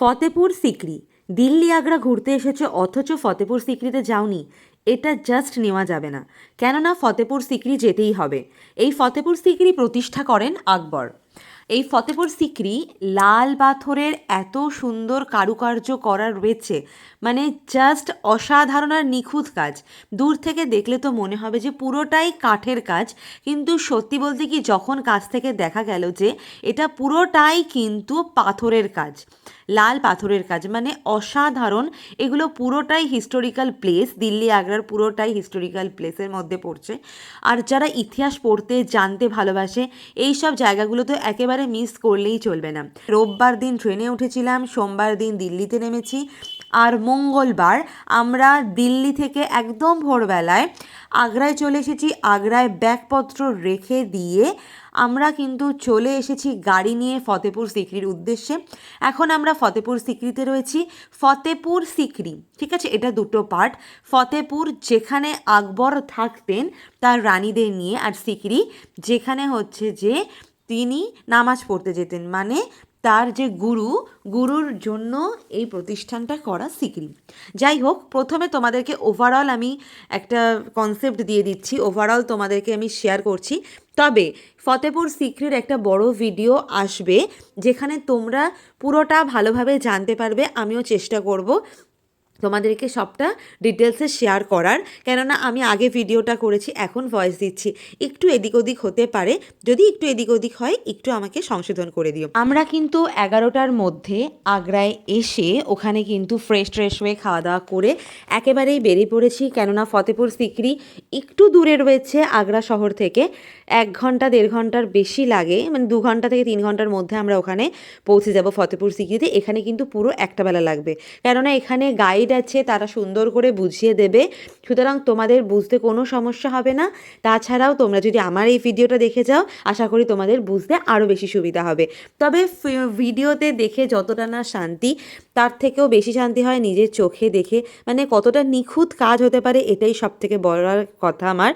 ফতেপুর সিকরি। দিল্লি আগ্রা ঘুরতে এসেছে, অথচ ফতেপুর সিকরিতে যাওনি। এটা জাস্ট নেওয়া যাবে না। কেননা ফতেপুর সিকরি যেতেই হবে। এই ফতেপুর সিকরি প্রতিষ্ঠা করেন আকবর। এই ফতেপুর সিকরি লাল পাথরের এত সুন্দর কারুকার্য করা রয়েছে। মানে জাস্ট অসাধারণ আর নিখুঁত কাজ। দূর থেকে দেখলে তো মনে হবে যে পুরোটাই কাঠের কাজ। কিন্তু সত্যি বলতে কি যখন কাছ থেকে দেখা গেল যে এটা পুরোটাই কিন্তু পাথরের কাজ। লাল পাথরের কাজ। মানে অসাধারণ। এগুলো পুরোটাই হিস্টোরিক্যাল প্লেস দিল্লি আগ্রার পুরোটাই হিস্টোরিক্যাল প্লেসের মধ্যে পড়ছে। আর যারা ইতিহাস পড়তে, জানতে ভালোবাসে এই সব জায়গাগুলো তো একেবারে মিস করলেই চলবে না। রোববার দিন ট্রেনে উঠেছিলাম, সোমবার দিন দিল্লিতে নেমেছি আর মঙ্গলবার আমরা দিল্লি থেকে একদম ভোরবেলায় আগ্রায় চলে এসেছি। আগ্রায় ব্যাগপত্র রেখে দিয়ে আমরা কিন্তু চলে এসেছি গাড়ি নিয়ে ফতেপুর সিকরির উদ্দেশ্যে। এখন আমরা ফতেপুর সিকরিতে রয়েছি। ফতেপুর সিকরি, ঠিক আছে? এটা দুটো পার্ট ফতেপুর যেখানে আকবর থাকতেন তার রানীদের নিয়ে আর সিকরি যেখানে হচ্ছে যে তিনি নামাজ পড়তে যেতেন। মানে তার যে গুরু, গুরুর জন্য এই প্রতিষ্ঠানটা করা সিকরি যাই হোক, প্রথমে তোমাদেরকে ওভারঅল আমি একটা কনসেপ্ট দিয়ে দিচ্ছি। ওভারঅল তোমাদেরকে আমি শেয়ার করছি। তবে ফতেপুর সিক্রির একটা বড় ভিডিও আসবে, যেখানে তোমরা পুরোটা ভালোভাবে জানতে পারবে, আমিও চেষ্টা করব। তোমাদেরকে সবটা ডিটেলসে শেয়ার করার। কেননা আমি আগে ভিডিওটা করেছি, এখন ভয়েস দিচ্ছি। একটু এদিক ওদিক হতে পারে, যদি একটু এদিক ওদিক হয়, একটু আমাকে সংশোধন করে দিও। আমরা কিন্তু এগারোটার মধ্যে আগ্রায় এসে ওখানে কিন্তু ফ্রেশ ট্রেশ হয়ে খাওয়া দাওয়া করে একেবারেই বেরিয়ে পড়েছি। কেননা ফতেপুর সিকরি একটু দূরে রয়েছে আগ্রা শহর থেকে। এক ঘণ্টা, দেড় ঘণ্টার বেশি লাগে। মানে দু ঘণ্টা থেকে তিন ঘণ্টার মধ্যে আমরা ওখানে পৌঁছে যাব ফতেপুর সিকরিতে। এখানে কিন্তু পুরো একটা বেলা লাগবে। কেননা এখানে গাইড আছে তারা সুন্দর করে বুঝিয়ে দেবে। সুতরাং তোমাদের বুঝতে কোনো সমস্যা হবে না। তাছাড়াও তোমরা যদি আমার এই ভিডিওটা দেখে যাও, আশা করি তোমাদের বুঝতে আরও বেশি সুবিধা হবে। তবে ভিডিওতে দেখে যতটা না শান্তি, তার থেকেও বেশি শান্তি হয় নিজের চোখে দেখে। মানে কতটা নিখুঁত কাজ হতে পারে, এটাই সব থেকে বড় কথা আমার।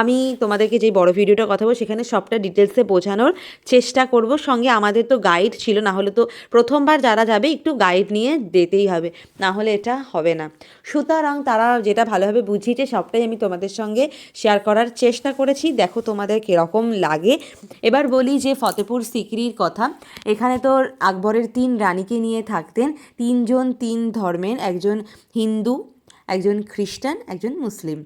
আমি তোমাদেরকে যে বড় ভিডিওটা কথা বলব সেখানে সবটা ডিটেলসে বোঝানোর চেষ্টা করব। সঙ্গে আমাদের তো গাইড ছিল, না হলে তো প্রথমবার যারা যাবে, একটু গাইড নিয়ে যেতেই হবে। না হলে এটা হবে না। সুতরাং তারা যেটা ভালোভাবে বুঝিয়েছে, সবটাই আমি তোমাদের সঙ্গে শেয়ার করার চেষ্টা করেছি। দেখো তোমাদের কীরকম লাগে। এবার বলি যে ফতেপুর সিকরির কথা। এখানে তো আকবরের তিন রানীকে নিয়ে থাকতেন। তিনজন তিন ধর্মের, একজন হিন্দু, একজন খ্রিস্টান, একজন মুসলিম।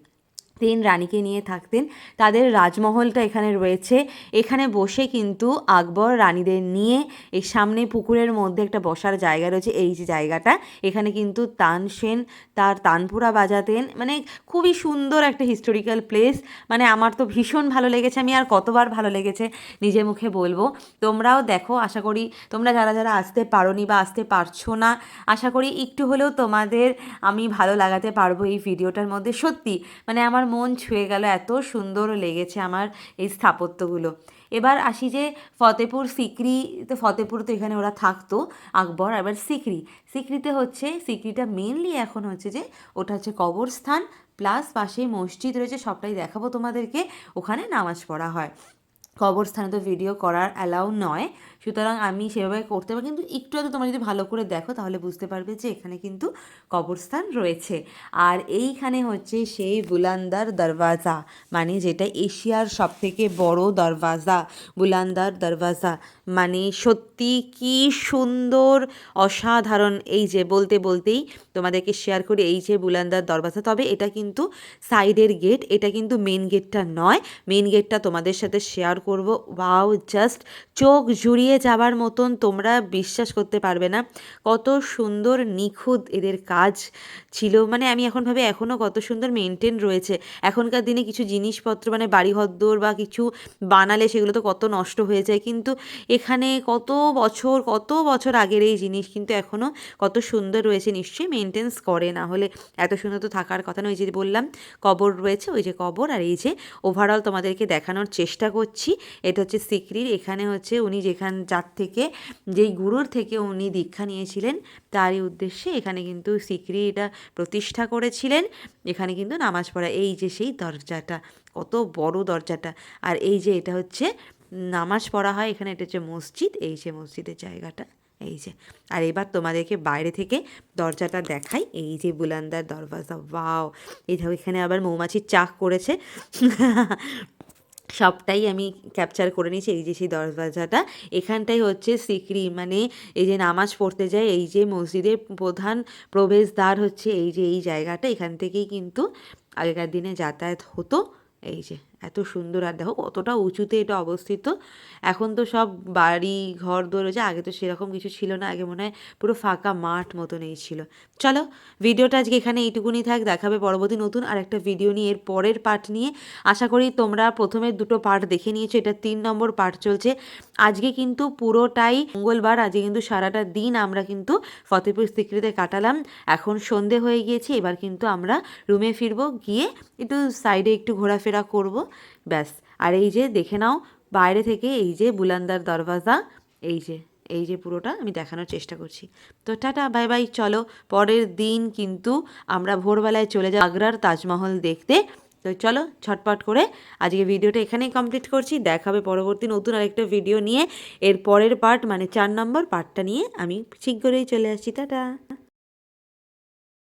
তিন রানীকে নিয়ে থাকতেন, তাদের রাজমহলটা এখানে রয়েছে। এখানে বসে কিন্তু আকবর রানীদের নিয়ে এই সামনে পুকুরের মধ্যে একটা বসার জায়গা রয়েছে। এই যে জায়গাটা, এখানে কিন্তু তানসেন তার তানপুরা বাজাতেন। মানে খুবই সুন্দর একটা হিস্টোরিক্যাল প্লেস মানে আমার তো ভীষণ ভালো লেগেছে, আমি আর কতবার ভালো লেগেছে নিজের মুখে বলব। তোমরাও দেখো, আশা করি তোমরা যারা যারা আসতে পারোনি বা আসতে পারছ না, আশা করি একটু হলেও তোমাদের আমি ভালো লাগাতে পারব এই ভিডিওটার মধ্যে। সত্যি মানে আমার মন ছুঁয়ে গেল, এত সুন্দর লেগেছে আমার এই স্থাপত্যগুলো। এবার আসি যে ফতেপুর সিকরি, তো ফতেপুর তো এখানে ওরা থাকতো, আকবর। এবার সিকরি, সিকরিতে হচ্ছে, সিকরিটা মেনলি এখন হচ্ছে যে ওটা হচ্ছে কবরস্থান প্লাস পাশে মসজিদ রয়েছে, সবটাই দেখাবো তোমাদেরকে, ওখানে নামাজ পড়া হয়। কবরস্থানে তো ভিডিও করার অ্যালাউ নয়। সুতরাং আমি সেভাবে করতে পারি, কিন্তু একটু হয়তো তোমরা যদি ভালো করে দেখো, তাহলে বুঝতে পারবে যে এখানে কিন্তু কবরস্থান রয়েছে। আর এইখানে হচ্ছে সেই বুলান্দার দরওয়াজা মানে যেটা এশিয়ার সবথেকে বড় দরওয়াজা, বুলান্দার দরওয়াজা। মানে সত্যি কি সুন্দর, অসাধারণ এই যে বলতে বলতেই তোমাদেরকে শেয়ার করি এই যে বুলান্দার দরওয়াজা। তবে এটা কিন্তু সাইডের গেট এটা কিন্তু মেন গেটটা নয়। মেন গেটটা তোমাদের সাথে শেয়ার করব। ওয়াও জাস্ট চোখ জুড়িয়ে যাবার মতন তোমরা বিশ্বাস করতে পারবে না। কত সুন্দর, নিখুঁত এদের কাজ ছিল। মানে আমি এখন ভাবে এখনও কত সুন্দর মেনটেন রয়েছে। এখনকার দিনে কিছু জিনিসপত্র মানে বাড়িঘরদোর বা কিছু বানালে সেগুলো তো কত নষ্ট হয়ে যায়। কিন্তু এখানে কত বছর কত বছর আগের এই জিনিস কিন্তু এখনও কত সুন্দর রয়েছে। নিশ্চয়ই মেনটেন্স করে। না হলে এত সুন্দর তো থাকার কথা নয়। ওই যে বললাম, কবর রয়েছে, ওই যে কবর। আর এই যে ওভারঅল তোমাদেরকে দেখানোর চেষ্টা করছি। এটা হচ্ছে সিকরির। এখানে হচ্ছে উনি যেখান, যার থেকে, যেই গুরুর থেকে উনি দীক্ষা নিয়েছিলেন, তারই উদ্দেশ্যে এখানে কিন্তু সিকরি এটা প্রতিষ্ঠা করেছিলেন। এখানে কিন্তু নামাজ পড়া, এই যে সেই দরজাটা, কত বড় দরজাটা। আর এই যে এটা হচ্ছে, নামাজ পড়া হয় এখানে, এটা হচ্ছে মসজিদ, এই যে মসজিদের জায়গাটা, এই যে। আর এবার তোমাদেরকে বাইরে থেকে দরজাটা দেখাই, এই যে বুলান্দার দরওয়াজা, ওয়াও। এই এখানে আবার মৌমাছির চাক করেছে। সবটাই আমি ক্যাপচার করে নিয়েছি, এই যে সেই দরওয়াজাটা। এখানটাই হচ্ছে সিকরি মানে এই যে নামাজ পড়তে যায়, এই যে মসজিদের প্রধান প্রবেশদ্বার হচ্ছে এই যে, এই জায়গাটা। এখান থেকেই কিন্তু আগেকার দিনে যাতায়াত হতো, এই যে। এত সুন্দর। আর দেখো কতটা উঁচুতে এটা অবস্থিত। এখন তো সব বাড়ি, ঘর দৌড় হয়েছে আগে তো সেরকম কিছু ছিল না, আগে মনে হয় পুরো ফাঁকা মাঠ মতন এই ছিল। চলো ভিডিওটা আজকে এখানে এইটুকুনি থাক, দেখাবে পরবর্তী নতুন আর একটা ভিডিও নিয়ে, এর পরের পার্ট নিয়ে। আশা করি তোমরা প্রথমে দুটো পার্ট দেখে নিয়েছো, এটা তিন নম্বর পার্ট চলছে। আজকে কিন্তু পুরোটাই মঙ্গলবার, আজকে কিন্তু সারাটা দিন আমরা কিন্তু ফতেপুর সিক্রিতে কাটালাম। এখন সন্ধে হয়ে গিয়েছে, এবার কিন্তু আমরা রুমে ফিরবো, গিয়ে একটু সাইডে একটু ঘোরাফেরা করব। ব্যাস। আর এই যে দেখে নাও, বাইরে থেকে এই যে বুলান্দার দরওয়াজা, এই যে এই যে পুরোটা আমি দেখানোর চেষ্টা করছি। তো টাটা, বাই বাই, চলো, পরের দিন কিন্তু আমরা ভোরবেলায় চলে যাই আগ্রার তাজমহল দেখতে। তো চলো, ছটপট করে আজকে ভিডিওটা এখানেই কমপ্লিট করছি। দেখাবে পরবর্তী নতুন আরেকটা ভিডিও নিয়ে। এর পরের পার্ট মানে চার নম্বর পার্টটা নিয়ে আমি শীঘ্রই চলে আসছি। টাটা।